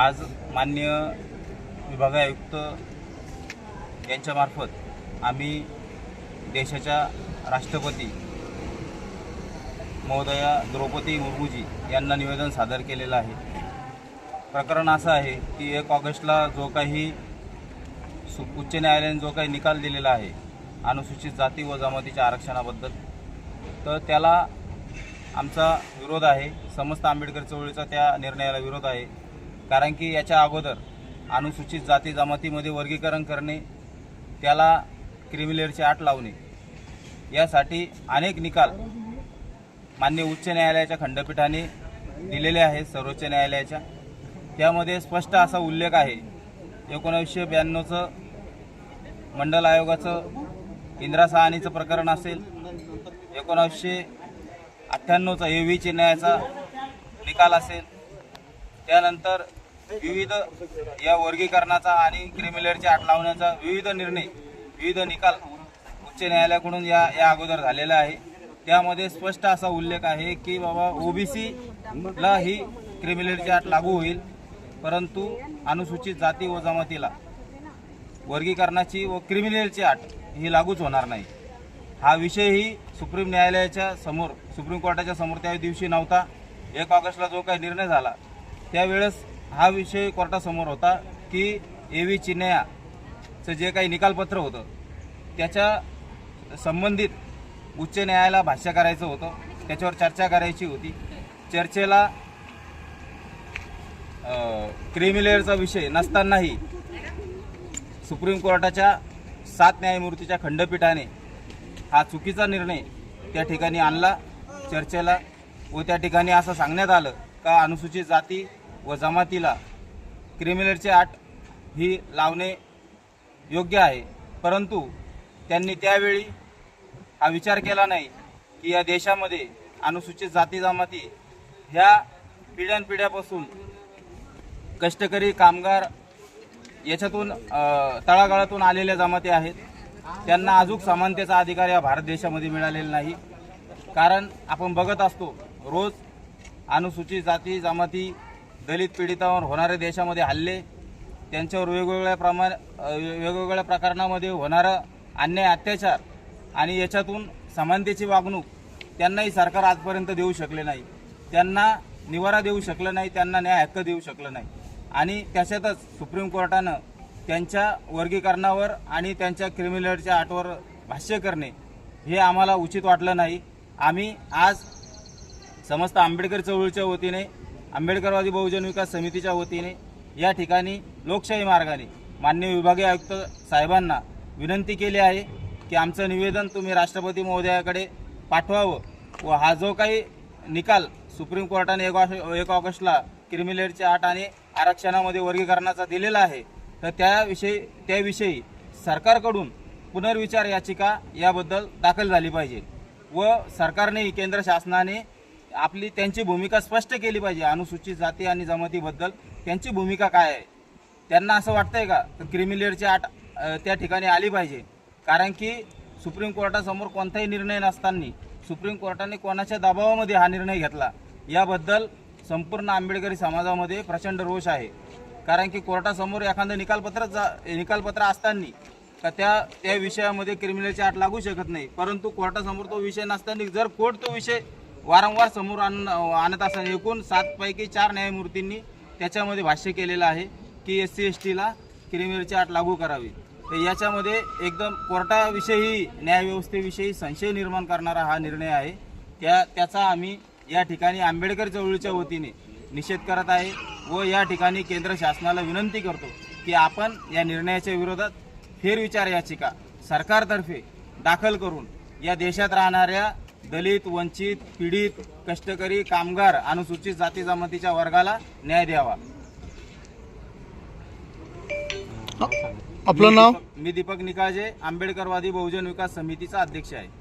आज माननीय विभाग आयुक्त यांच्यामार्फत आम्ही देशाच्या राष्ट्रपती महोदया द्रौपदी मुर्मूजी यांना निवेदन सादर केलेलं आहे. प्रकरण असं आहे की एक ऑगस्टला जो काही सु उच्च न्यायालयाने जो काही निकाल दिलेला आहे अनुसूचित जाती व जमातीच्या आरक्षणाबद्दल तर त्याला आमचा विरोध आहे. समस्त आंबेडकर चळवळीचा त्या निर्णयाला विरोध आहे. कारण की याच्या अगोदर अनुसूचित जाती जमातीमध्ये वर्गीकरण करणे त्याला क्रिमिलेअरची आट लावणे यासाठी अनेक निकाल मान्य उच्च न्यायालयाच्या खंडपीठाने दिलेले आहेत सर्वोच्च न्यायालयाच्या. त्यामध्ये स्पष्ट असा उल्लेख आहे एकोणावीसशे ब्याण्णवचं मंडल आयोगाचं इंदिरा सहानीचं प्रकरण असेल एकोणावीसशे अठ्ठ्याण्णवचा ए व्ही न्यायाचा निकाल असेल त्यानंतर विविध या वर्गीकरणाचा आणि क्रिमिलेअरची आट लावण्याचा विविध निर्णय विविध निकाल उच्च न्यायालयाकडून या या अगोदर झालेला आहे. त्यामध्ये स्पष्ट असा उल्लेख आहे की बाबा ओबीसीला ही क्रिमिलेअरची आट लागू होईल परंतु अनुसूचित जाती व जमातीला वर्गीकरणाची व क्रिमिनलची आट ही लागूच होणार नाही. हा विषयही सुप्रीम न्यायालयाच्या समोर सुप्रीम कोर्टाच्या समोर त्या दिवशी नव्हता. एक ऑगस्टला जो काही निर्णय झाला त्यावेळेस हा विषय कोर्टासमोर होता की ए व्ही चिन्हयाचं जे काही निकालपत्र होतं त्याच्या संबंधित उच्च न्यायालयाला भाष्य करायचं होतं. त्याच्यावर चर्चा करायची होती. चर्चेला क्रिमिलेअरचा विषय नसतानाही सुप्रीम कोर्टाच्या सात न्यायमूर्तीच्या खंडपीठाने हा चुकीचा निर्णय त्या ठिकाणी आणला. चर्चेला व त्या ठिकाणी असं सांगण्यात आलं का अनुसूचित जाती व जमातीला क्रिमिनलची आट ही लावणे योग्य आहे. परंतु त्यांनी त्यावेळी हा विचार केला नाही की या देशामध्ये अनुसूचित जाती जमाती ह्या पिढ्यानपिढ्यापासून कष्टकरी कामगार याच्यातून तळागाळातून आलेल्या जमाती आहेत. त्यांना अजून समानतेचा अधिकार या भारत देशामध्ये मिळालेला नाही. कारण आपण बघत असतो रोज अनुसूचित जाती जमाती दलित पीडितांवर होणारे देशामध्ये हल्ले त्यांच्यावर वेगवेगळ्या प्रमाण वेगवेगळ्या प्रकरणामध्ये होणारा अन्याय अत्याचार आणि याच्यातून समानतेची वागणूक त्यांनाही सरकार आजपर्यंत देऊ शकले नाही. त्यांना निवारा देऊ शकलं नाही त्यांना न्याय हक्क देऊ शकलं नाही. आणि त्याच्यातच सुप्रीम कोर्टानं त्यांच्या वर्गीकरणावर आणि त्यांच्या क्रिमिनलच्या आटवर भाष्य करणे हे आम्हाला उचित वाटलं नाही. आम्ही आज समस्त आंबेडकर चळवळीच्या वतीने आंबेडकरवादी बहुजन विकास समितीच्या वतीने या ठिकाणी लोकशाही मार्गाने मान्य विभागीय आयुक्त साहेबांना विनंती केली आहे की आमचं निवेदन तुम्ही राष्ट्रपती महोदयाकडे पाठवावं व हा जो काही निकाल सुप्रीम कोर्टाने एक ऑश- एक ऑगस्टला क्रिमिलेटच्या आठ आणि आरक्षणामध्ये वर्गीकरणाचा दिलेला आहे तर त्याविषयी त्याविषयी सरकारकडून पुनर्विचार याचिका याबद्दल दाखल झाली पाहिजे व सरकारनेही केंद्र शासनाने आपली त्यांची भूमिका स्पष्ट केली पाहिजे अनुसूचित जाती आणि जमातीबद्दल. त्यांची भूमिका काय आहे? त्यांना असं वाटतंय का? तर क्रिमिलेअरची आट त्या ठिकाणी आली पाहिजे. कारण की सुप्रीम कोर्टासमोर कोणताही निर्णय नसताना सुप्रीम कोर्टाने कोणाच्या दबावामध्ये हा निर्णय घेतला? याबद्दल संपूर्ण आंबेडकरी समाजामध्ये प्रचंड रोष आहे. कारण की कोर्टासमोर एखादं निकालपत्र जा निकालपत्र असताना का त्या त्या विषयामध्ये क्रिमिनलची आट लागू शकत नाही. परंतु कोर्टासमोर तो विषय नसताना जर कोर्ट तो विषय वारंवार समोर आण आणत असताना एकूण सातपैकी चार न्यायमूर्तींनी त्याच्यामध्ये भाष्य केलेलं आहे की एस सी एस टीला क्रिमिनलची आट लागू करावी. तर याच्यामध्ये एकदम कोर्टाविषयी न्यायव्यवस्थेविषयी संशय निर्माण करणारा हा निर्णय आहे. त्या त्याचा आम्ही या ठिकाणी आंबेडकर चळवळीच्या वतीने निषेध करत आहे व या ठिकाणी केंद्र शासनाला विनंती करतो की आपण या निर्णयाच्या विरोधात फेरविचार याचिका सरकारतर्फे दाखल करून या देशात राहणाऱ्या दलित वंचित पीडित कष्टकरी कामगार अनुसूचित जाती जमातीच्या वर्गाला न्याय द्यावा. आपलं नाव? मी दीपक निकाळजे आंबेडकरवादी बहुजन विकास समितीचा अध्यक्ष आहे.